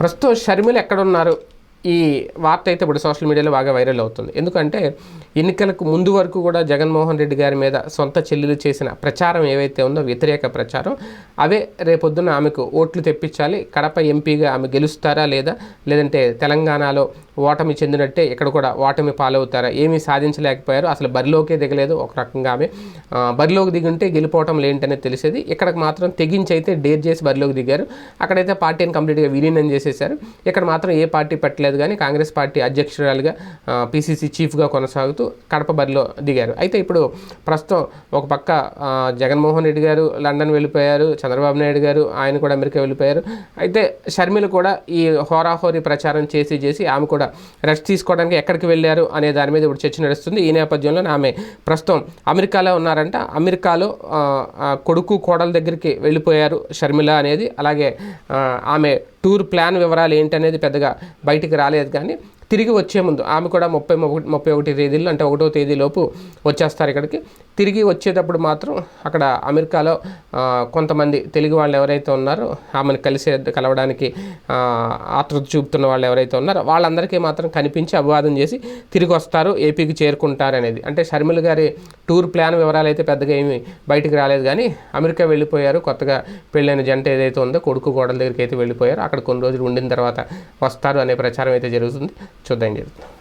ప్రస్తుతం షర్మిల ఎక్కడున్నారు? ఈ వార్త అయితే ఇప్పుడు సోషల్ మీడియాలో బాగా వైరల్ అవుతుంది. ఎందుకంటే ఎన్నికలకు ముందు వరకు కూడా జగన్మోహన్ రెడ్డి గారి మీద సొంత చెల్లెలు చేసిన ప్రచారం ఏవైతే ఉందో వ్యతిరేక ప్రచారం అవే రేపొద్దున ఆమెకు ఓట్లు తెప్పించాలి. కడప ఎంపీగా ఆమె గెలుస్తారా లేదా? లేదంటే తెలంగాణలో ఓటమి చెందినట్టే ఇక్కడ కూడా ఓటమి పాలవుతారా? ఏమీ సాధించలేకపోయారు. అసలు బరిలోకే దిగలేదు ఒక రకంగా ఆమె. బరిలోకి దిగుంటే గెలిపోవటం లేంటనేది తెలిసేది. ఇక్కడికి మాత్రం తెగించి అయితే డేర్ చేసి బరిలోకి దిగారు. అక్కడైతే పార్టీని కంప్లీట్గా విలీనం చేసేశారు. ఇక్కడ మాత్రం ఏ పార్టీ పెట్టలేదు కానీ కాంగ్రెస్ పార్టీ అధ్యక్షురాలుగా పీసీసీ చీఫ్గా కొనసాగుతూ కడప బరిలో దిగారు. అయితే ఇప్పుడు ప్రస్తుతం ఒక పక్క జగన్మోహన్ రెడ్డి గారు లండన్ వెళ్ళిపోయారు. చంద్రబాబు నాయుడు గారు ఆయన కూడా అమెరికా వెళ్ళిపోయారు. అయితే షర్మిలు కూడా ఈ హోరాహోరీ ప్రచారం చేసి చేసి ఆమె కూడా రెస్ట్ తీసుకోవడానికి ఎక్కడికి వెళ్ళారు అనే దాని మీద ఇప్పుడు చర్చ నడుస్తుంది. ఈ నేపథ్యంలో ఆమె ప్రస్తుతం అమెరికాలో ఉన్నారంట. అమెరికాలో కొడుకు కోడల దగ్గరికి వెళ్ళిపోయారు షర్మిల అనేది. అలాగే ఆమె టూర్ ప్లాన్ వివరాలు ఏంటనేది పెద్దగా బయటికి రాలేదు కానీ తిరిగి వచ్చే ముందు ఆమె కూడా ముప్పై ఒకటి ముప్పై ఒకటి తేదీలో అంటే ఒకటో తేదీలోపు వచ్చేస్తారు ఇక్కడికి. తిరిగి వచ్చేటప్పుడు మాత్రం అక్కడ అమెరికాలో కొంతమంది తెలుగు వాళ్ళు ఎవరైతే ఉన్నారో ఆమెను కలిసే కలవడానికి ఆతృత చూపుతున్న వాళ్ళు ఎవరైతే ఉన్నారో వాళ్ళందరికీ మాత్రం కనిపించి అభివాదం చేసి తిరిగి వస్తారు ఏపీకి చేరుకుంటారు అనేది. అంటే షర్మిల గారి టూర్ ప్లాన్ వివరాలు అయితే పెద్దగా ఏమి బయటికి రాలేదు కానీ అమెరికా వెళ్ళిపోయారు కొత్తగా పెళ్ళైన జంట ఏదైతే ఉందో కొడుకు కోడల దగ్గరికి అయితే వెళ్ళిపోయారు. అక్కడ కొన్ని రోజులు ఉండిన తర్వాత వస్తారు అనే ప్రచారం అయితే జరుగుతుంది. చూద్దాం చెప్తాను